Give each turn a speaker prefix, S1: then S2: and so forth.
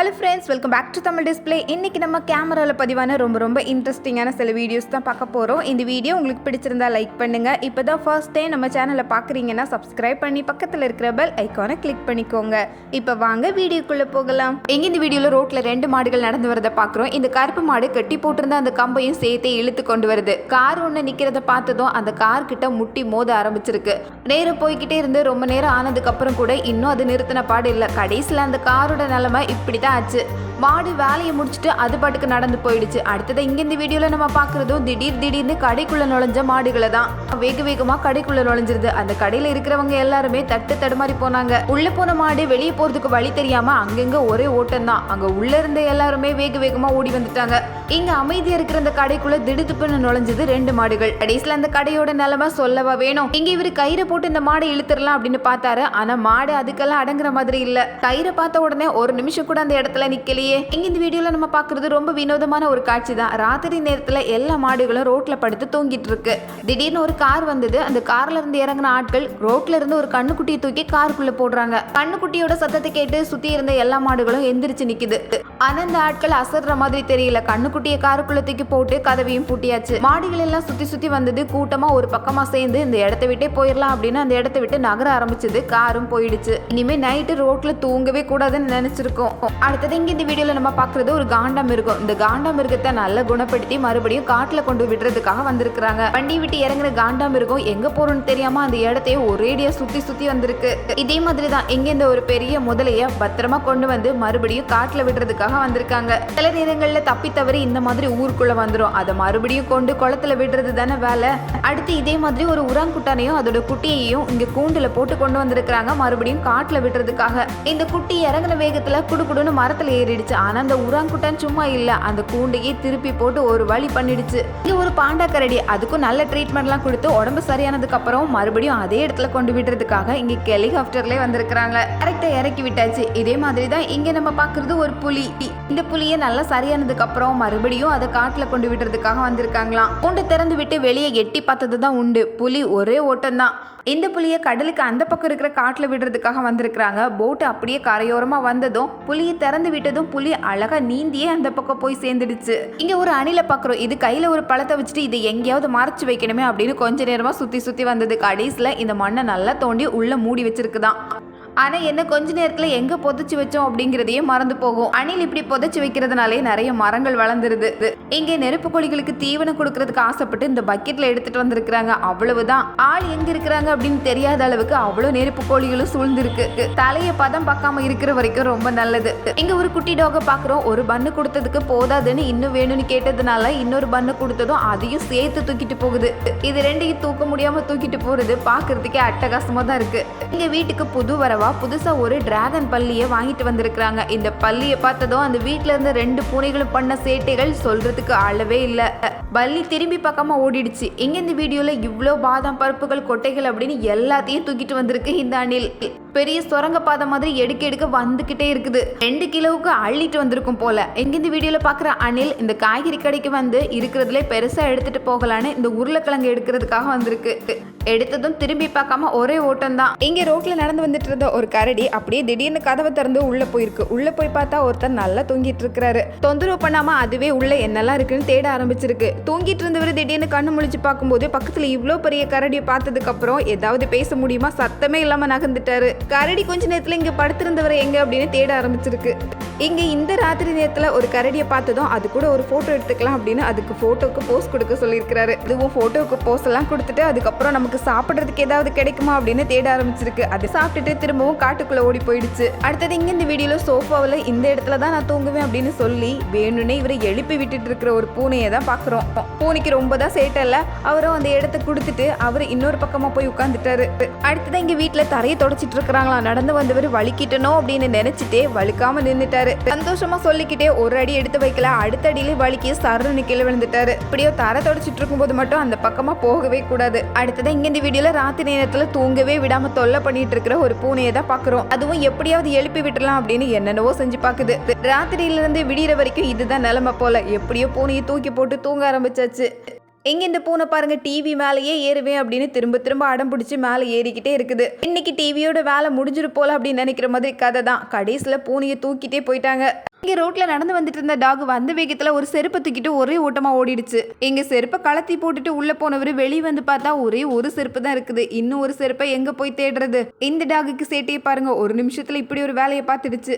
S1: Hello friends welcome back to Tamil display இன்றைக்கி நம்ம கேமராவில் பதிவான ரொம்ப ரொம்ப இன்ட்ரெஸ்டிங்கான சில வீடியோஸ் தான் பார்க்க போகிறோம் இந்த வீடியோ உங்களுக்கு பிடிச்சிருந்தா லைக் பண்ணுங்கள் இப்போ தான் ஃபர்ஸ்ட் டைம் நம்ம சேனலை பார்க்குறீங்கன்னா சப்ஸ்கிரைப் பண்ணி பக்கத்தில் இருக்கிற பெல் ஐக்கானை கிளிக் பண்ணிக்கோங்க. இப்போ வாங்க வீடியோக்குள்ளே போகலாம். எங்கே இந்த வீடியோவில் ரோட்டில் ரெண்டு மாடுகள் நடந்து வரதை பார்க்குறோம். இந்த கருப்பு மாடு கட்டி போட்டிருந்த அந்த கம்பையும் சேர்த்தே இழுத்து கொண்டு வருது. கார் ஒன்று நிற்கிறத பார்த்ததும் அந்த கார் கிட்ட முட்டி மோத ஆரம்பிச்சிருக்கு. நேரம் போய்கிட்டே இருந்து ரொம்ப நேரம் ஆனதுக்கப்புறம் கூட இன்னும் அது நிறுத்தின பாடு இல்லை. கடைசியில் அந்த காரோட நிலைமை இப்படி தான் 辣子 மாடு வேலையை முடிச்சுட்டு அது பாட்டுக்கு நடந்து போயிடுச்சு. அடுத்தது இங்கேருந்து இந்த நம்ம பார்க்குறதும் திடீர் திடீர்னு கடைக்குள்ளே நுழைஞ்ச மாடுகளை தான். வேக வேகமாக கடைக்குள்ளே நுழைஞ்சிருது. அந்த கடையில் இருக்கிறவங்க எல்லாருமே தட்டு தடுமாறி போனாங்க. உள்ளே போன மாடு வெளியே போகிறதுக்கு வழி தெரியாமல் அங்கங்கே ஒரே ஓட்டம் தான். அங்கே உள்ளே இருந்த எல்லாருமே வேக வேகமாக ஓடி வந்துட்டாங்க. இங்கே அமைதியாக இருக்கிற அந்த கடைக்குள்ளே திடுத்துப்புன்னு நுழைஞ்சது ரெண்டு மாடுகள். கடைசியில் அந்த கடையோட நிலைமை சொல்லவா வேணும். இங்கே இவர் கயிறை போட்டு இந்த மாடை இழுத்துடலாம் அப்படின்னு பார்த்தாரு. ஆனால் மாடு அதுக்கெல்லாம் அடங்குற மாதிரி இல்லை. கயிறை பார்த்த உடனே ஒரு நிமிஷம் கூட அந்த இடத்துல இல்லையே? இங்க இந்த வீடியோல நம்ம பாக்குறது ரொம்ப வினோதமான ஒரு காட்சி தான். ராத்திரி நேரத்துல எல்லா மாடுகளும் ரோட்ல படுத்து தூங்கிட்டு இருக்கு. திடீர்னு ஒரு கார் வந்தது. அந்த கார்ல இருந்து இறங்கின ஆட்கள் ரோட்ல இருந்து ஒரு கண்ணுக்குட்டியை தூக்கி காருக்குள்ள போடுறாங்க. கண்ணுக்குட்டியோட சத்தத்தை கேட்டு சுத்தி இருந்த எல்லா மாடுகளும் எந்திரிச்சு நிக்குது. ஆனா இந்த ஆட்கள் அசர்ற மாதிரி தெரியல. கண்ணுக்குட்டியை காருக்குள்ள தூக்கி போட்டு கதவையும் பூட்டியாச்சு. மாடுகள் எல்லாம் சுத்தி சுத்தி வந்தது. கூட்டமா ஒரு பக்கமா சேர்ந்து இந்த இடத்த விட்டே போயிடலாம் அப்படின்னு அந்த இடத்த விட்டு நகர ஆரம்பிச்சது. காரும் போயிடுச்சு. இனிமே நைட்டு ரோட்ல தூங்கவே கூடாதுன்னு நினைச்சிருக்கோம். அடுத்தது இங்க இந்த வீடியோவில் நம்ம பாக்குறது ஒரு காண்டா மிருகம். இந்த காண்டா மிருகத்தை நல்லா குணப்படுத்தி மறுபடியும் காட்டில் கொண்டு விடுறதுக்காக வந்திருக்கிறாங்க. வண்டி விட்டு இறங்குற காண்டா மிருகம் எங்கே போகிறோம்னு தெரியாம அந்த இடத்தையே ஒரேடியாக சுற்றி சுற்றி வந்திருக்கு. இதே மாதிரி தான் எங்கேருந்து ஒரு பெரிய முதலையை பத்திரமா கொண்டு வந்து மறுபடியும் காட்டில் விடுறதுக்காக வந்திருக்காங்க. சில நேரங்களில் தப்பி தவறி இந்த மாதிரி ஊருக்குள்ளே வந்துரும். அதை மறுபடியும் கொண்டு குளத்துல விடுறது தானே வேலை. அடுத்து இதே மாதிரி ஒரு உராங்குட்டானையும் அதோட குட்டியையும் இங்கே கூண்டில் போட்டு கொண்டு வந்திருக்கிறாங்க. மறுபடியும் காட்டில் விடுறதுக்காக. இந்த குட்டி இறங்குன வேகத்தில் குடுக்குடுன்னு மரத்தில் ஏறிடுச்சு. ஆனால் அந்த உராங்குட்டான் சும்மா இல்லை. அந்த கூண்டையே திருப்பி போட்டு ஒரு வழி பண்ணிடுச்சு. இங்க ஒரு பாண்டா கரடி அதுக்கும் நல்ல ட்ரீட்மெண்ட்லாம் கொடுத்து உடம்பு சரியானதுக்கு அப்புறம் மறுபடியும் அதே இடத்துல கொண்டு விடுறதுக்காக இங்கே ஹெலிகாப்டர்லேயே வந்திருக்கிறாங்க. கரெக்டாக இறக்கி விட்டாச்சு. இதே மாதிரி தான் இங்கே நம்ம பார்க்குறது ஒரு புலி. இந்த புலியை நல்லா சரியானதுக்கு அப்புறம் மறுபடியும் அதை காட்டில் கொண்டு விடுறதுக்காக வந்திருக்காங்களாம். கூண்டை திறந்து விட்டு வெளியே எட்டி பார்த்தது தான் உண்டு. புலி ஒரே ஓட்டம் தான். இந்த புலியை கடலுக்கு அந்த பக்கம் இருக்கிற காட்டில் விடுறதுக்காக வந்திருக்கிறாங்க. போட்டு அப்படியே கரையோரமாக வந்ததும் புலியை திறந்து விட்டதும் புலி அழகா நீந்தியே அந்த பக்கம் போய் சேர்ந்துடுச்சு. இங்கே ஒரு அணில பார்க்குறோம் இது கையில் ஒரு பழத்தை வச்சுட்டு இதை எங்கேயாவது மறைச்சு வைக்கணுமே அப்படின்னு கொஞ்ச நேரமாக சுற்றி சுற்றி வந்தது. கடைசியில் இந்த மண்ணை நல்லா தோண்டி உள்ளே மூடி வச்சிருக்குதான். ஆனால் என்ன கொஞ்ச நேரத்தில் எங்கே புதைச்சி வச்சோம் அப்படிங்கிறதையே மறந்து போகும். அணில் இப்படி புதைச்சு வைக்கிறதுனாலே நிறைய மரங்கள் வளர்ந்துருது. இங்கே நெருப்பு கோழிகளுக்கு தீவனம் கொடுக்கறதுக்கு ஆசைப்பட்டு இந்த பக்கெட்ல எடுத்துட்டு வந்திருக்கிறாங்க. அவ்வளவுதான். ஆள் எங்க இருக்கிறாங்க அப்படின்னு தெரியாத அளவுக்கு அவ்வளோ நெருப்பு கோழிகளும் சூழ்ந்திருக்கு. தலையை பதம் பார்க்காம இருக்கிற வரைக்கும் ரொம்ப நல்லது. இங்க ஒரு குட்டி டாக பாக்குறோம் ஒரு பண்ணு கொடுத்ததுக்கு போதாதுன்னு இன்னும் வேணும்னு கேட்டதுனால இன்னொரு பண்ணு கொடுத்ததும் அதையும் சேர்த்து தூக்கிட்டு போகுது. இது ரெண்டையும் தூக்க முடியாம தூக்கிட்டு போறது பாக்குறதுக்கே அட்டகாசமா தான் இருக்கு. இங்க வீட்டுக்கு புது வரவா புதுசாக ஒரு டிராகன் பள்ளியை வாங்கிட்டு வந்திருக்கிறாங்க. இந்த பள்ளியை பார்த்ததும் அந்த வீட்டில் இருந்து ரெண்டு பூனைகளும் பண்ண சேட்டைகள் சொல்றதுக்கு அளவே இல்லை. பள்ளி திரும்பி பக்கமாக ஓடிடுச்சு. இங்கே இந்த வீடியோவில் இவ்வளோ பாதாம் பருப்புகள் கொட்டைகள் அப்படின்னு எல்லாத்தையும் தூக்கிட்டு வந்திருக்கு இந்த அணில். பெரிய சுரங்க பாதை மாதிரி எடுக்க எடுக்க வந்துகிட்டே இருக்குது. ரெண்டு கிலோவுக்கு அள்ளிட்டு வந்திருக்கும் போல. எங்கேருந்து வீடியோவில் வீடியோல பாக்குற அணில் இந்த காய்கறி கடைக்கு வந்து இருக்கிறதுல பெருசா எடுத்துட்டு போகலான்னு இந்த உருளைக்கிழங்கு எடுக்கிறதுக்காக வந்திருக்கு. எடுத்ததும் திரும்பி பார்க்காம ஒரே ஓட்டம் தான். இங்க ரோட்ல நடந்து வந்துட்டு இருந்த ஒரு கரடி அப்படியே திடீர்னு கதவை திறந்து உள்ள போயிருக்கு. உள்ள போய் பார்த்தா ஒருத்தர் நல்லா தூங்கிட்டு இருக்கிறாரு. தொந்தரவு பண்ணாம அதுவே உள்ள என்னெல்லாம் இருக்குன்னு தேட ஆரம்பிச்சிருக்கு. தூங்கிட்டு இருந்தவர் திடீர்னு கண்ணு முழிச்சு பார்க்கும்போது பக்கத்துல இவ்வளோ பெரிய கரடியை பார்த்ததுக்கு அப்புறம் ஏதாவது பேச முடியுமா? சத்தமே இல்லாம நகர்ந்துட்டாரு. கரடி கொஞ்ச நேரத்துல இங்க படுத்திருந்தவர் எங்க அப்படின்னு தேட ஆரம்பிச்சிருக்கு. இங்கே இந்த ராத்திரி நேரத்தில் ஒரு கரடியை பார்த்ததும் அது கூட ஒரு ஃபோட்டோ எடுத்துக்கலாம் அப்படின்னு அதுக்கு ஃபோட்டோக்கு போஸ் கொடுக்க சொல்லியிருக்கிறாரு. இதுவும் ஃபோட்டோவுக்கு போஸ் எல்லாம் கொடுத்துட்டு அதுக்கப்புறம் நமக்கு சாப்பிட்றதுக்கு ஏதாவது கிடைக்குமா அப்படின்னு தேட ஆரம்பிச்சிருக்கு. அது சாப்பிட்டுட்டு திரும்பவும் காட்டுக்குள்ளே ஓடி போயிடுச்சு. அடுத்தது இங்கே இந்த வீடியோவில் சோஃபாவில் இந்த இடத்துல தான் நான் தூங்குவேன் அப்படின்னு சொல்லி வேணும்னே இவரை எழுப்பி விட்டுட்டு இருக்கிற ஒரு பூனையை தான் பார்க்குறோம். பூனைக்கு ரொம்ப தான் சேட்டல்ல அவரும் அந்த இடத்த கொடுத்துட்டு அவர் இன்னொரு பக்கமாக போய் உட்காந்துட்டாரு அடுத்ததான் இங்கே வீட்டில் தரையை தொடச்சிட்டு இருக்கிறாங்களா நடந்து வந்தவர் வலிக்கிட்டனோ அப்படின்னு நினச்சிட்டே வலிக்காமல் நின்றுட்டாரு நின்னுட்டாரு சந்தோஷமா சொல்லிக்கிட்டே ஒரு அடி எடுத்து வைக்கல. அடுத்த அடியிலே வலிக்கு சருன்னு கீழே விழுந்துட்டாரு. இப்படியோ தர தொடச்சிட்டு இருக்கும்போது மட்டும் அந்த பக்கமா போகவே கூடாது. அடுத்ததான் இங்க இந்த வீடியோல ராத்திரி நேரத்துல தூங்கவே விடாம தொல்லை பண்ணிட்டு இருக்கிற ஒரு பூனையை தான் பாக்குறோம். அதுவும் எப்படியாவது எழுப்பி விட்டுலாம் அப்படின்னு என்னென்னவோ செஞ்சு பாக்குது. ராத்திரியில இருந்து விடியற வரைக்கும் இதுதான் நிலைமை போல. எப்படியோ பூனையை தூக்கி போட்டு தூங்க ஆரம்பிச்சாச்சு. எங்கே இந்த பூனை பாருங்க டிவி மேலேயே ஏறுவேன் அப்படின்னு திரும்ப திரும்ப அடம் பிடிச்சி மேலே ஏறிக்கிட்டே இருக்குது. இன்னைக்கு டிவியோட வேலை முடிஞ்சிரு போல அப்படின்னு நினைக்கிற மாதிரி கதை தான். கடைசியில் பூனையை தூக்கிட்டே போயிட்டாங்க. இங்கே ரோட்டில் நடந்து வந்துட்டு இருந்த டாக் வந்த வேகத்தில் ஒரு செருப்பை தூக்கிட்டு ஒரே ஓட்டமாக ஓடிடுச்சு. எங்கள் செருப்பை கலத்தி போட்டுட்டு உள்ளே போனவர் வெளியே வந்து பார்த்தா ஒரே ஒரு செருப்பு தான் இருக்குது. இன்னும் ஒரு செருப்பை எங்கே போய் தேடுறது? இந்த டாகுக்கு சேட்டையை பாருங்க. ஒரு நிமிஷத்தில் இப்படி ஒரு வேலையை பார்த்துடுச்சு.